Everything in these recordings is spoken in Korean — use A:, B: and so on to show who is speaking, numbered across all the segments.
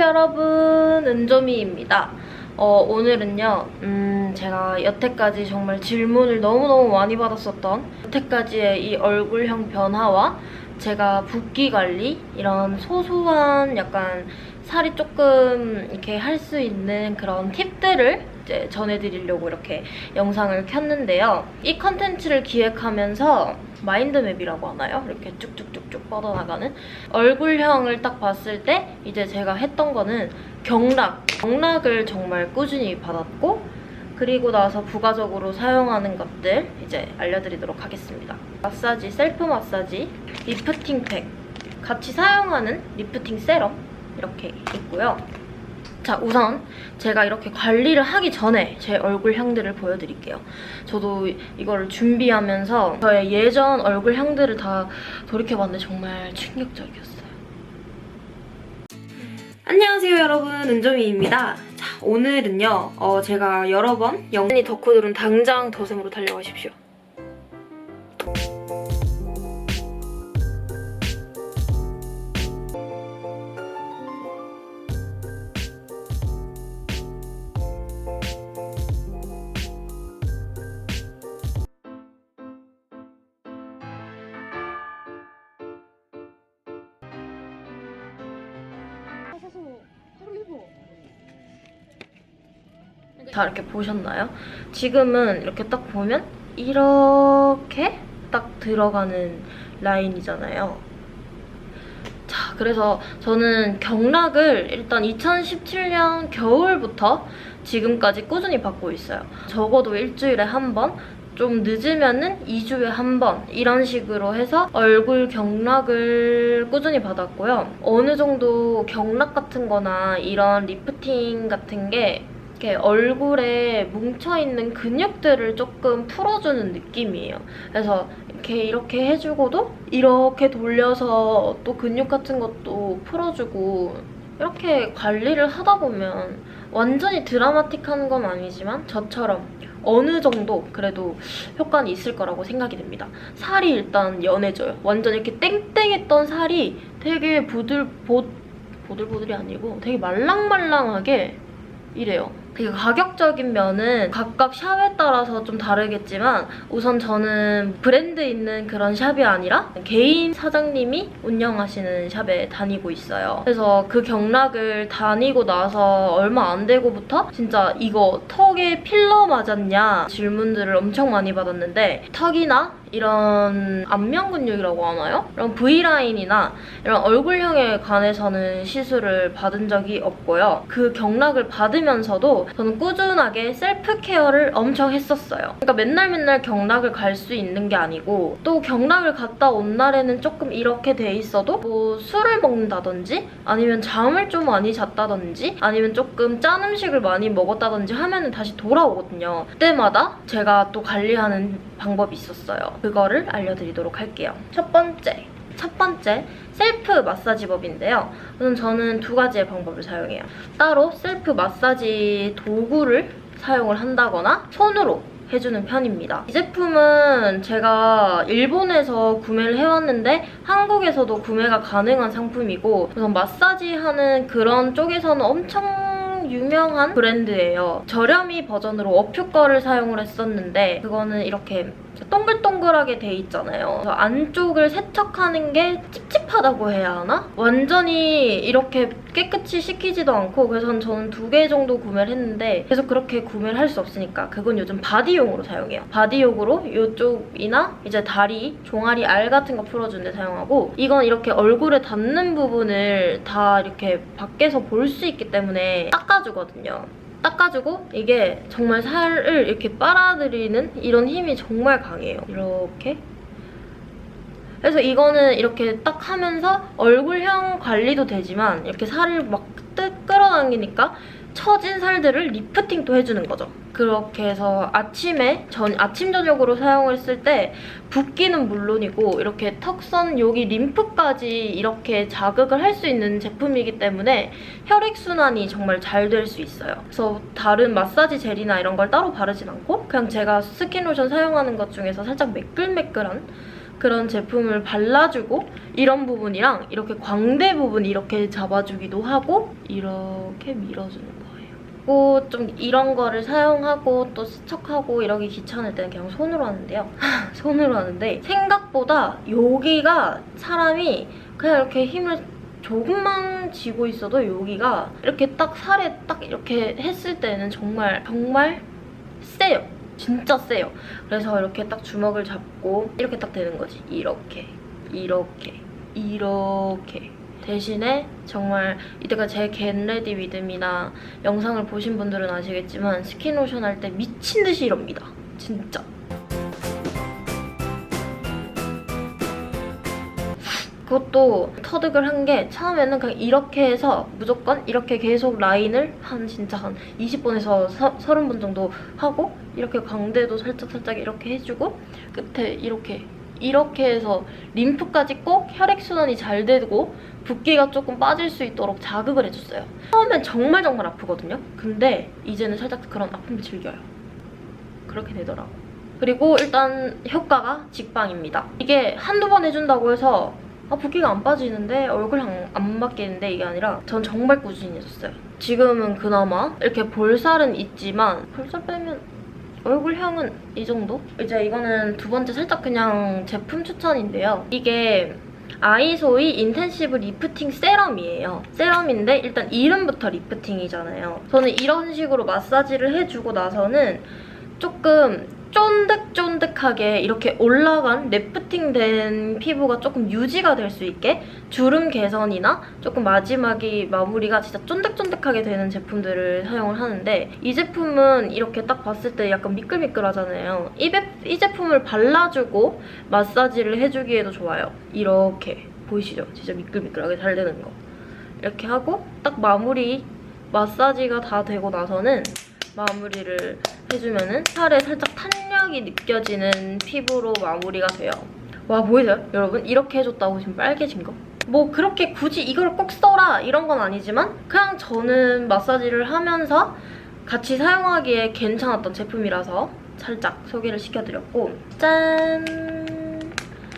A: 여러분 은조미입니다 어, 오늘은요 음, 제가 여태까지 정말 질문을 너무너무 많이 받았었던 여태까지의 이 얼굴형 변화와 제가 붓기 관리 이런 소소한 약간 살이 조금 이렇게 할 수 있는 그런 팁들을 이제 전해드리려고 이렇게 영상을 켰는데요. 이 컨텐츠를 기획하면서 마인드맵이라고 하나요? 이렇게 쭉쭉쭉쭉 뻗어나가는 얼굴형을 딱 봤을 때 이제 제가 했던 거는 경락, 경락을 정말 꾸준히 받았고 그리고 나서 부가적으로 사용하는 것들 이제 알려드리도록 하겠습니다. 마사지, 셀프 마사지, 리프팅 팩, 같이 사용하는 리프팅 세럼 이렇게 있고요. 자, 우선 제가 이렇게 관리를 하기 전에 제 얼굴형들을 보여드릴게요. 저도 이거를 준비하면서 저의 예전 얼굴형들을 다 돌이켜봤는데 정말 충격적이었어요. 안녕하세요 여러분 은정이입니다. 자 오늘은요 어, 제가 여러 번 영원히 덕후들은 당장 더샘으로 달려가십시오. 다 이렇게 보셨나요? 지금은 이렇게 딱 보면 이렇게 딱 들어가는 라인이잖아요. 자, 그래서 저는 경락을 일단 2017년 겨울부터 지금까지 꾸준히 받고 있어요. 적어도 일주일에 한 번, 좀 늦으면은 2주에 한 번 이런 식으로 해서 얼굴 경락을 꾸준히 받았고요. 어느 정도 경락 같은 거나 이런 리프팅 같은 게 이렇게 얼굴에 뭉쳐있는 근육들을 조금 풀어주는 느낌이에요. 그래서 이렇게 이렇게 해주고도 이렇게 돌려서 또 근육 같은 것도 풀어주고 이렇게 관리를 하다 보면 완전히 드라마틱한 건 아니지만 저처럼 어느 정도 그래도 효과는 있을 거라고 생각이 됩니다. 살이 일단 연해져요. 완전 이렇게 땡땡했던 살이 되게 보들 보, 보들보들이 아니고 되게 말랑말랑하게 이래요. 되게 가격적인 면은 각각 샵에 따라서 좀 다르겠지만 우선 저는 브랜드 있는 그런 샵이 아니라 개인 사장님이 운영하시는 샵에 다니고 있어요. 그래서 그 경락을 다니고 나서 얼마 안 되고부터 진짜 이거 턱에 필러 맞았냐 질문들을 엄청 많이 받았는데 턱이나 이런 안면 근육이라고 하나요? 이런 V라인이나 이런 얼굴형에 관해서는 시술을 받은 적이 없고요. 그 경락을 받으면서도 저는 꾸준하게 셀프 케어를 엄청 했었어요. 그러니까 맨날 맨날 경락을 갈 수 있는 게 아니고 또 경락을 갔다 온 날에는 조금 이렇게 돼 있어도 뭐 술을 먹는다든지 아니면 잠을 좀 많이 잤다든지 아니면 조금 짠 음식을 많이 먹었다든지 하면은 다시 돌아오거든요. 그때마다 제가 또 관리하는 방법이 있었어요. 그거를 알려드리도록 할게요. 첫 번째. 첫 번째, 셀프 마사지법인데요. 우선 저는 두 가지의 방법을 사용해요. 따로 셀프 마사지 도구를 사용을 한다거나 손으로 해주는 편입니다. 이 제품은 제가 일본에서 구매를 해왔는데 한국에서도 구매가 가능한 상품이고 우선 마사지 하는 그런 쪽에서는 엄청 유명한 브랜드예요. 저렴이 버전으로 어퓨 거를 사용을 했었는데 그거는 이렇게 동글동글하게 돼 있잖아요. 그래서 안쪽을 세척하는 게 찝찝하다고 해야 하나? 완전히 이렇게 깨끗이 씻기지도 않고 그래서 저는 두 개 정도 구매를 했는데 계속 그렇게 구매를 할 수 없으니까 그건 요즘 바디용으로 사용해요. 바디용으로 이쪽이나 이제 다리, 종아리 알 같은 거 풀어주는 데 사용하고 이건 이렇게 얼굴에 닿는 부분을 다 이렇게 밖에서 볼 수 있기 때문에 닦아주거든요. 닦아주고 이게 정말 살을 이렇게 빨아들이는 이런 힘이 정말 강해요. 이렇게. 그래서 이거는 이렇게 딱 하면서 얼굴형 관리도 되지만 이렇게 살을 막 뜨, 끌어당기니까 처진 살들을 리프팅도 해주는 거죠. 그렇게 해서 아침에 전 아침 저녁으로 사용을 했을 때 붓기는 물론이고 이렇게 턱선 여기 림프까지 이렇게 자극을 할 수 있는 제품이기 때문에 혈액 순환이 정말 잘 될 수 있어요. 그래서 다른 마사지 젤이나 이런 걸 따로 바르진 않고 그냥 제가 스킨 로션 사용하는 것 중에서 살짝 매끌매끌한 그런 제품을 발라주고 이런 부분이랑 이렇게 광대 부분 이렇게 잡아주기도 하고 이렇게 밀어주는 그리고 좀 이런 거를 사용하고 또 스척하고 이러기 귀찮을 때는 그냥 손으로 하는데요. 손으로 하는데 생각보다 여기가 사람이 그냥 이렇게 힘을 조금만 쥐고 있어도 여기가 이렇게 딱 살에 딱 이렇게 했을 때는 정말 정말 세요. 진짜 세요. 그래서 이렇게 딱 주먹을 잡고 이렇게 딱 되는 거지. 이렇게, 이렇게, 이렇게. 대신에 정말 이때가 제 겟레디 위듬이나 영상을 보신 분들은 아시겠지만 스킨로션 할 때 미친 듯이 이럽니다. 진짜. 그것도 터득을 한 게 처음에는 그냥 이렇게 해서 무조건 이렇게 계속 라인을 한 진짜 한 20번에서 30번 정도 하고 이렇게 광대도 살짝 살짝 이렇게 해주고 끝에 이렇게 이렇게 해서 림프까지 꼭 혈액순환이 잘 되고 붓기가 조금 빠질 수 있도록 자극을 해줬어요. 처음엔 정말 정말 아프거든요. 근데 이제는 살짝 그런 아픔을 즐겨요. 그렇게 되더라고. 그리고 일단 효과가 직방입니다. 이게 한두 번 해준다고 해서 아, 붓기가 안 빠지는데 얼굴 안 맞겠는데 이게 아니라 전 정말 꾸준히 했었어요. 지금은 그나마 이렇게 볼살은 있지만 볼살 빼면 얼굴형은 이 정도? 이제 이거는 두 번째 살짝 그냥 제품 추천인데요. 이게 아이소이 인텐시브 리프팅 세럼이에요. 세럼인데 일단 이름부터 리프팅이잖아요. 저는 이런 식으로 마사지를 해주고 나서는 조금 쫀득쫀득하게 이렇게 올라간 래프팅된 피부가 조금 유지가 될 수 있게 주름 개선이나 조금 마지막이 마무리가 진짜 쫀득쫀득하게 되는 제품들을 사용을 하는데 이 제품은 이렇게 딱 봤을 때 약간 미끌미끌하잖아요. 이, 배, 이 제품을 발라주고 마사지를 해주기에도 좋아요. 이렇게 보이시죠? 진짜 미끌미끌하게 잘 되는 거. 이렇게 하고 딱 마무리 마사지가 다 되고 나서는 마무리를 해주면은 살에 살짝 탄력이 느껴지는 피부로 마무리가 돼요. 와 보이세요? 여러분 이렇게 해줬다고 지금 빨개진 거? 뭐 그렇게 굳이 이걸 꼭 써라 이런 건 아니지만 그냥 저는 마사지를 하면서 같이 사용하기에 괜찮았던 제품이라서 살짝 소개를 시켜드렸고 짠!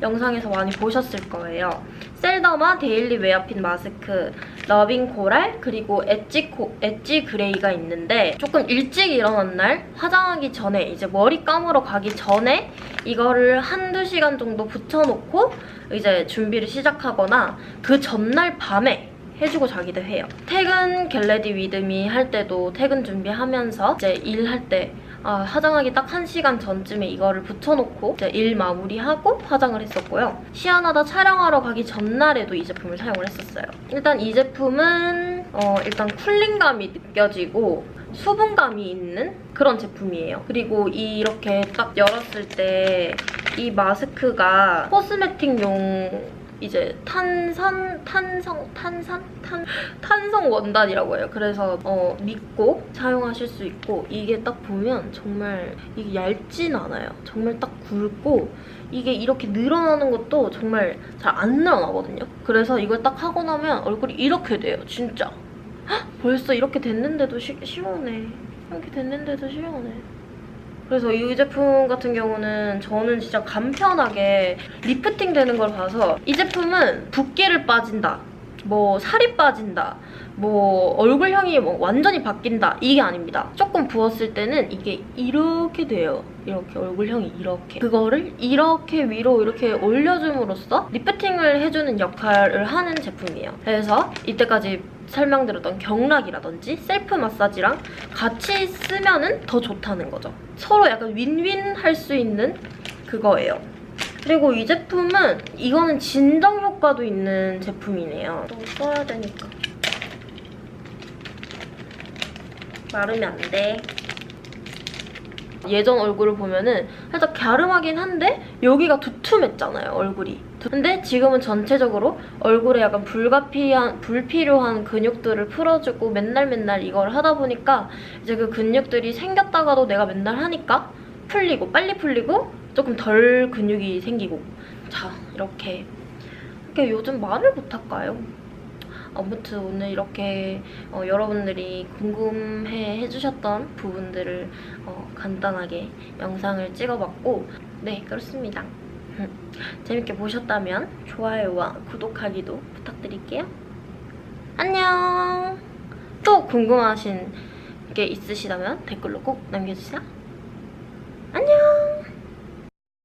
A: 영상에서 많이 보셨을 거예요. 셀더마 데일리 웨어핀 마스크, 러빙 코랄, 그리고 엣지, 코, 엣지 그레이가 있는데 조금 일찍 일어난 날 화장하기 전에 이제 머리 감으러 가기 전에 이거를 한두 시간 정도 붙여놓고 이제 준비를 시작하거나 그 전날 밤에 해주고 자기도 해요. 퇴근 겟레디 위드미 할 때도 퇴근 준비하면서 이제 일할 때 아, 화장하기 딱 1시간 전쯤에 이거를 붙여놓고 이제 일 마무리하고 화장을 했었고요. 시아나다 촬영하러 가기 전날에도 이 제품을 사용을 했었어요. 일단 이 제품은 어, 일단 쿨링감이 느껴지고 수분감이 있는 그런 제품이에요. 그리고 이렇게 딱 열었을 때 이 마스크가 코스메틱용 이제 탄산, 탄성, 탄산? 탄, 탄성 원단이라고 해요. 그래서 어, 믿고 사용하실 수 있고 이게 딱 보면 정말 이게 얇진 않아요. 정말 딱 굵고 이게 이렇게 늘어나는 것도 정말 잘 안 늘어나거든요. 그래서 이걸 딱 하고 나면 얼굴이 이렇게 돼요. 진짜. 헉, 벌써 이렇게 됐는데도 시, 시원해. 이렇게 됐는데도 시원해. 그래서 이 제품 같은 경우는 저는 진짜 간편하게 리프팅 되는 걸 봐서 이 제품은 붓기를 빠진다. 뭐 살이 빠진다. 뭐 얼굴형이 뭐 완전히 바뀐다. 이게 아닙니다. 조금 부었을 때는 이게 이렇게 돼요. 이렇게 얼굴형이 이렇게. 그거를 이렇게 위로 이렇게 올려줌으로써 리프팅을 해주는 역할을 하는 제품이에요. 그래서 이때까지 설명드렸던 경락이라든지 셀프 마사지랑 같이 쓰면 은 더 좋다는 거죠. 서로 약간 윈윈 할 수 있는 그거예요. 그리고 이 제품은 이거는 진정 효과도 있는 제품이네요. 또 써야 되니까. 마르면 안 돼. 예전 얼굴을 보면은 살짝 갸름하긴 한데 여기가 두툼했잖아요, 얼굴이. 근데 지금은 전체적으로 얼굴에 약간 불가피한, 불필요한 근육들을 풀어주고 맨날 맨날 이걸 하다 보니까 이제 그 근육들이 생겼다가도 내가 맨날 하니까 풀리고 빨리 풀리고 조금 덜 근육이 생기고 자 이렇게 이렇게 요즘 말을 못 할까요? 아무튼 오늘 이렇게 어, 여러분들이 궁금해 해주셨던 부분들을 어, 간단하게 영상을 찍어봤고 네 그렇습니다. 재밌게 보셨다면 좋아요와 구독하기도 부탁드릴게요. 안녕. 또 궁금하신 게 있으시다면 댓글로 꼭 남겨주세요.